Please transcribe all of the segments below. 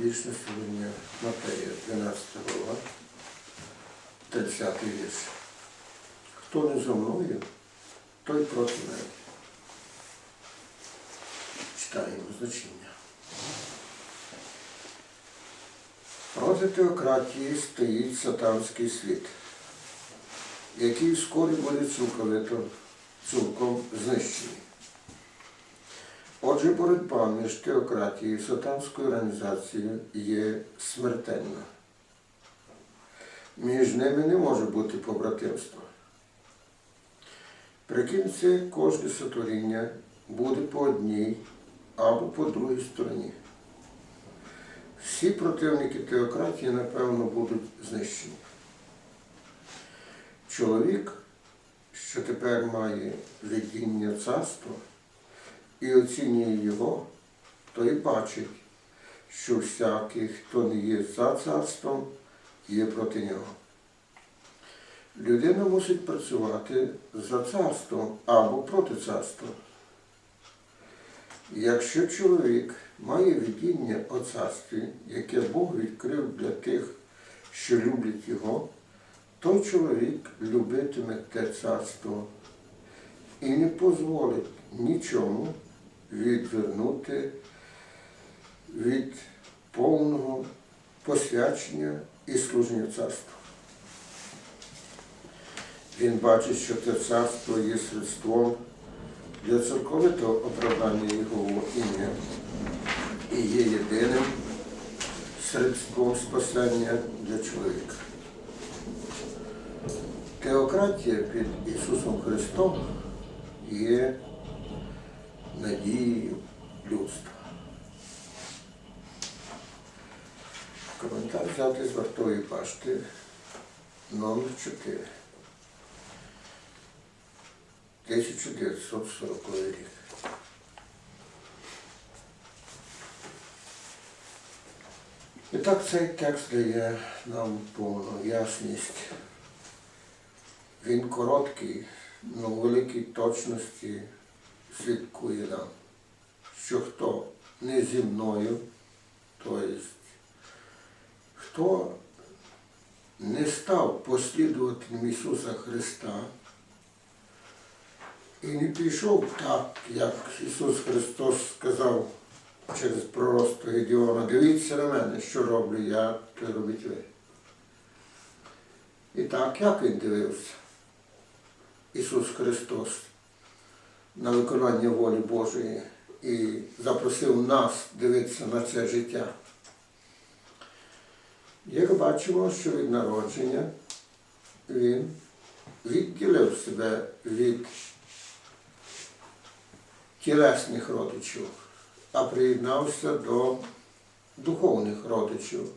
Вічне сьогодні Матея, 12 глава, 30 вірш. Хто не зо мною, той проти мене. Читаємо значення. Проти теократії стоїть сатанський світ, який вскоре буде цілком знищений. Отже, боротьба між теократією і сатанською організацією є смертельна. Між ними не може бути побратимства. При кінці кожне сотворіння буде по одній або по другій стороні. Всі противники теократії, напевно, будуть знищені. Чоловік, що тепер має видіння царства, і оцінює його, то і бачить, що всякий, хто не є за царством, є проти нього. Людина мусить працювати за царством або проти царства. Якщо чоловік має видіння о царстві, яке Бог відкрив для тих, що люблять його, той чоловік любитиме те царство і не дозволить нічому відвернути від повного посвячення і служення царства. Він бачить, що це царство є средством для церковитого оправдання Його ім'я і є єдиним средством спасання для чоловіка. Теократія під Ісусом Христом є надією людства. Коментар взяти з вартової пашти номер 4. 1940 рік. І так цей текст дає нам повну ясність. Він короткий, але великій точності слідкує нам, що хто не зі мною, тобто хто не став послідувателем Ісуса Христа і не пішов так, як Ісус Христос сказав через пророцтво Гедіона, дивіться на мене, що роблю я, то робіть ви. І так, як він дивився? Ісус Христос на виконання волі Божої і запросив нас дивитися на це життя. Як бачимо, що від народження він відділив себе від тілесних родичів, а приєднався до духовних родичів,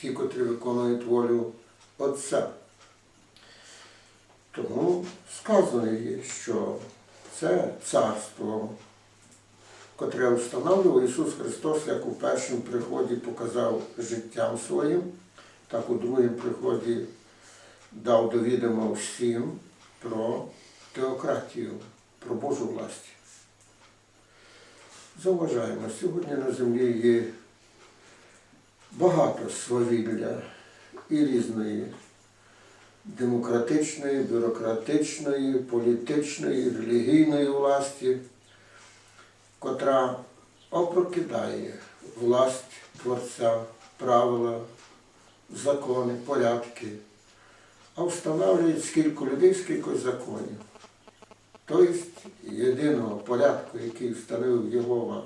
ті, котрі виконують волю Отця. Тому сказано є, що це царство, котре встановлював Ісус Христос, як у першому приході показав життям своїм, так у другому приході дав до відома всім про теократію, про Божу власть. Зауважаємо, сьогодні на землі є багато свавілля і різної демократичної, бюрократичної, політичної, релігійної власті, котра опрокидає власть Творця, правила, закони, порядки, а встановлює скільки людей, скільки законів. Тобто єдиного порядку, який встановив Єгова,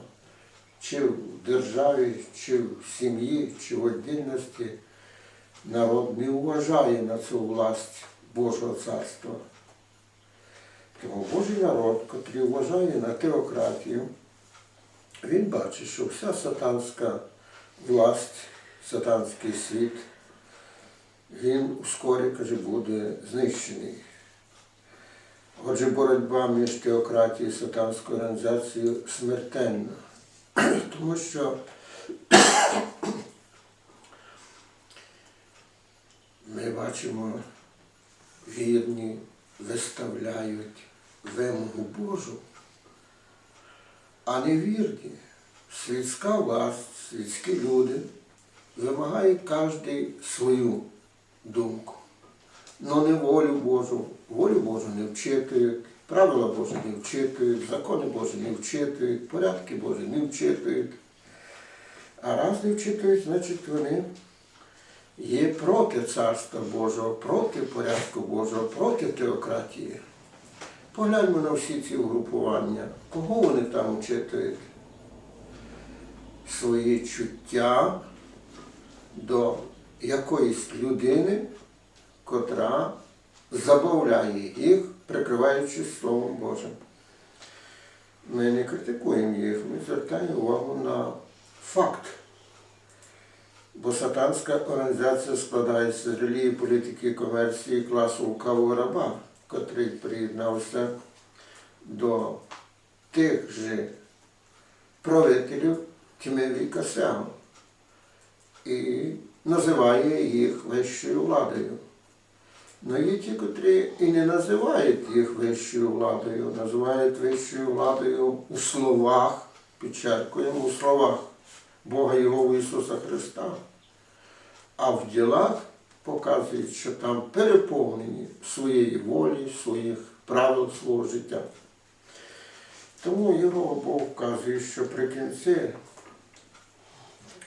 чи в державі, чи в сім'ї, чи в віддільності, народ не вважає на цю власть Божого царства. Тому Божий народ, який вважає на теократію, він бачить, що вся сатанська власть, сатанський світ, він ускорі, каже, буде знищений. Отже, боротьба між теократією і сатанською організацією смертельна. Тому що ми бачимо, вірні виставляють вимогу Божу, а невірні світська власть, світські люди вимагають кожен свою думку. Но не волю Божу. Волю Божу не вчитують, правила Божі не вчитують, закони Божі не вчитують, порядки Божі не вчитують. А раз не вчитують, значить вони є проти Царства Божого, проти порядку Божого, проти теократії. Погляньмо на всі ці угрупування. Кого вони там вчитують? Свої чуття до якоїсь людини, котра забавляє їх, прикриваючись Словом Божим. Ми не критикуємо їх, ми звертаємо увагу на факт. Бо сатанська організація складається з релігії, політики, комерції, класу лукавого раба, котрий приєднався до тих же правителів тьми віка і називає їх вищою владою. Но є ті, котрі і не називають їх вищою владою, називають вищою владою у словах, підчеркуємо, у словах Бога Його Ісуса Христа. А в ділах показують, що там переповнені своєї волі, своїх правил свого життя. Тому його Бог вказує, що при кінці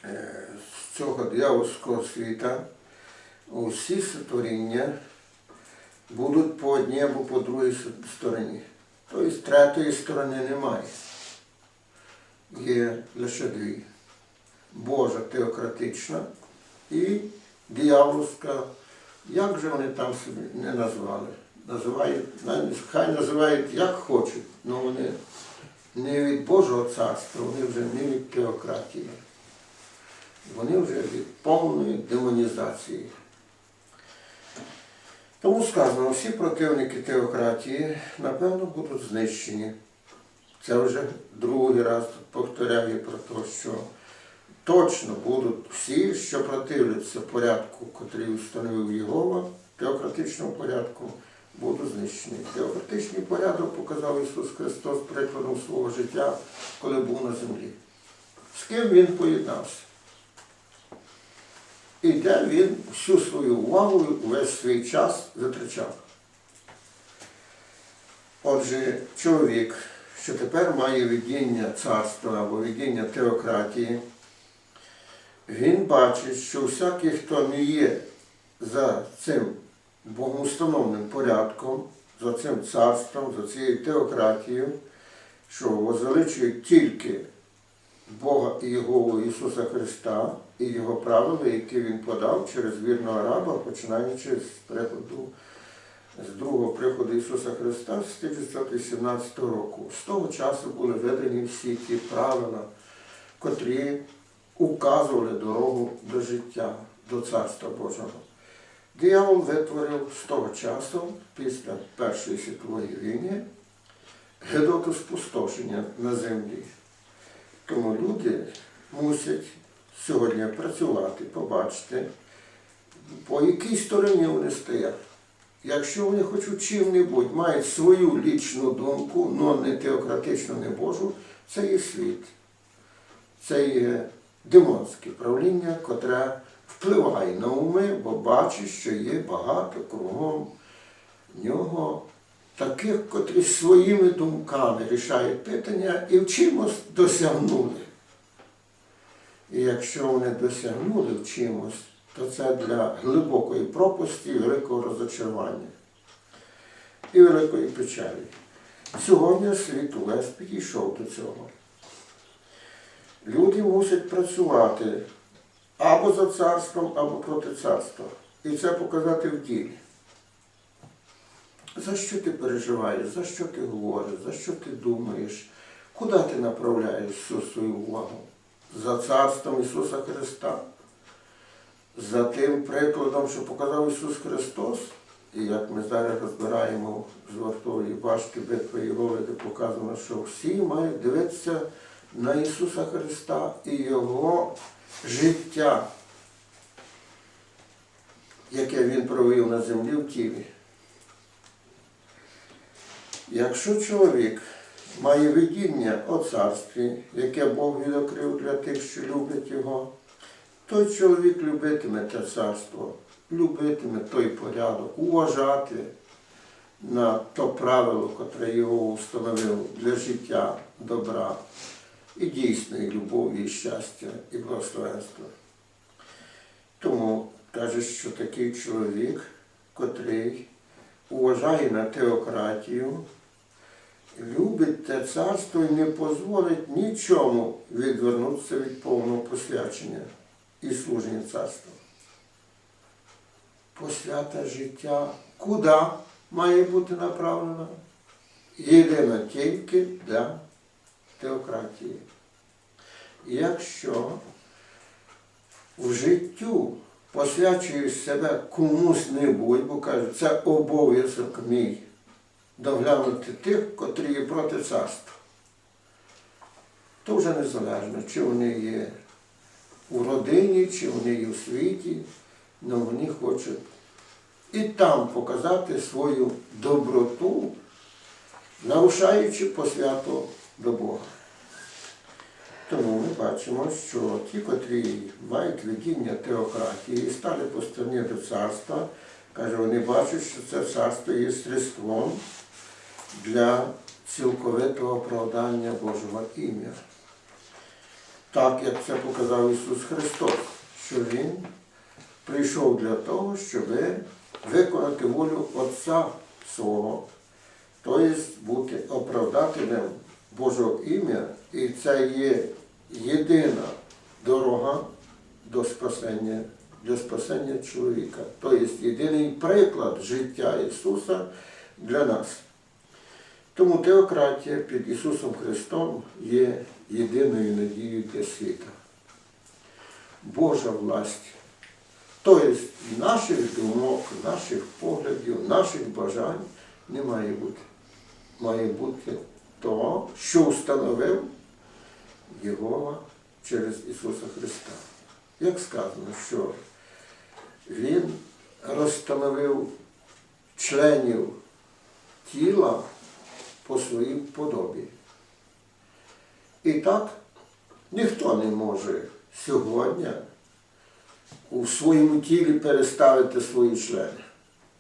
е, з цього диявольського світа усі сотворіння будуть по одній або по другій стороні. Тобто третьої сторони немає. Є лише дві. Божа теократична і диявольська. Як же вони там собі не назвали? Називають, хай називають як хочуть, але вони не від Божого царства, вони вже не від теократії. Вони вже від повної демонізації. Тому сказано, всі противники теократії, напевно, будуть знищені. Це вже другий раз повторяю про те, що точно будуть всі, що противляться порядку, котрий встановив Єгова, теократичному порядку, будуть знищені. Теократичний порядок показав Ісус Христос прикладом свого життя, коли був на землі. З ким Він поєднався? І де він всю свою увагу, весь свій час витрачав. Отже, чоловік, що тепер має видіння царства або видіння теократії, він бачить, що всякий, хто не є за цим богоустановним порядком, за цим царством, за цією теократією, що возвеличує тільки Бога і Його Ісуса Христа і Його правила, які Він подав через вірного раба, починаючи з приходу, з другого приходу Ісуса Христа з 1917 року. З того часу були введені всі ті правила, котрі указували дорогу до життя, до Царства Божого. Диявол витворив з того часу, після Першої світової війни, гидоту спустошення на землі. Тому люди мусять сьогодні працювати, побачити, по якій стороні вони стоять. Якщо вони хочуть чим-небудь, мають свою лічну думку, але не теократичну, не Божу, це є світ. Це є демонське правління, котре впливає на уми, бо бачить, що є багато кругом нього таких, котрі своїми думками рішають питання і в чимось досягнули. І якщо вони досягнули в чимось, то це для глибокої пропасті, великого розочарування і великої печалі. Сьогодні світ увесь підійшов до цього. Люди мусять працювати або за царством, або проти царства. І це показати в ділі. За що ти переживаєш, за що ти говориш, за що ти думаєш, куди ти направляєш всю свою увагу? За царством Ісуса Христа, за тим прикладом, що показав Ісус Христос, і як ми зараз розбираємо з вартової башки битви Єгови, де показано, що всі мають дивитися на Ісуса Христа і Його життя, яке Він провів на землі в тілі. Якщо чоловік має видіння о царстві, яке Бог відокрив для тих, що люблять його, той чоловік любитиме те царство, любитиме той порядок, уважати на то правило, котре його установив для життя, добра і дійсної любові, і щастя, і благословенства. Тому каже, що такий чоловік, котрий уважає на теократію, любить те царство і не дозволить нічому відвернутися від повного посвячення і служення царства. Посвята життя куди має бути направлена? Єдино тільки для теократії. Якщо в життю посвячуєш себе комусь-небудь, бо кажуть, це обов'язок мій доглянути тих, котрі є проти царства. То вже незалежно, чи вони є у родині, чи вони є у світі, але вони хочуть і там показати свою доброту, нарушаючи посвяту до Бога. Тому ми бачимо, що ті, котрі мають видіння теократії і стали по стороні до царства, каже, вони бачать, що це царство є средством для цілковитого оправдання Божого ім'я. Так як це показав Ісус Христос, що Він прийшов для того, щоб виконати волю Отця свого, тобто бути оправдателем Божого ім'я, і це є єдина дорога до спасення, для спасення чоловіка. Тобто єдиний приклад життя Ісуса для нас. Тому теократія під Ісусом Христом є єдиною надією для світа. Божа власть. Тобто наших думок, наших поглядів, наших бажань не має бути. Має бути то, що встановив Єгова через Ісуса Христа. Як сказано, що Він розстановив членів тіла по своїй подобі. І так ніхто не може сьогодні у своєму тілі переставити свої члени.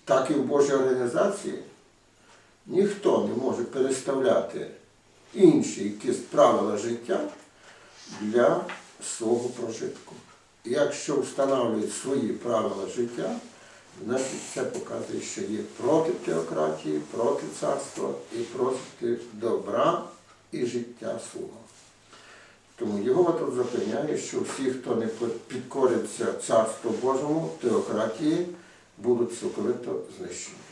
Так і в Божій організації ніхто не може переставляти інші якісь правила життя для свого прожитку. Якщо встановлюють свої правила життя, значить це показує, що є проти теократії, проти царства і проти добра і життя свого. Тому його тут запевняє, що всі, хто не підкориться царству Божому, теократії, будуть цілковито знищені.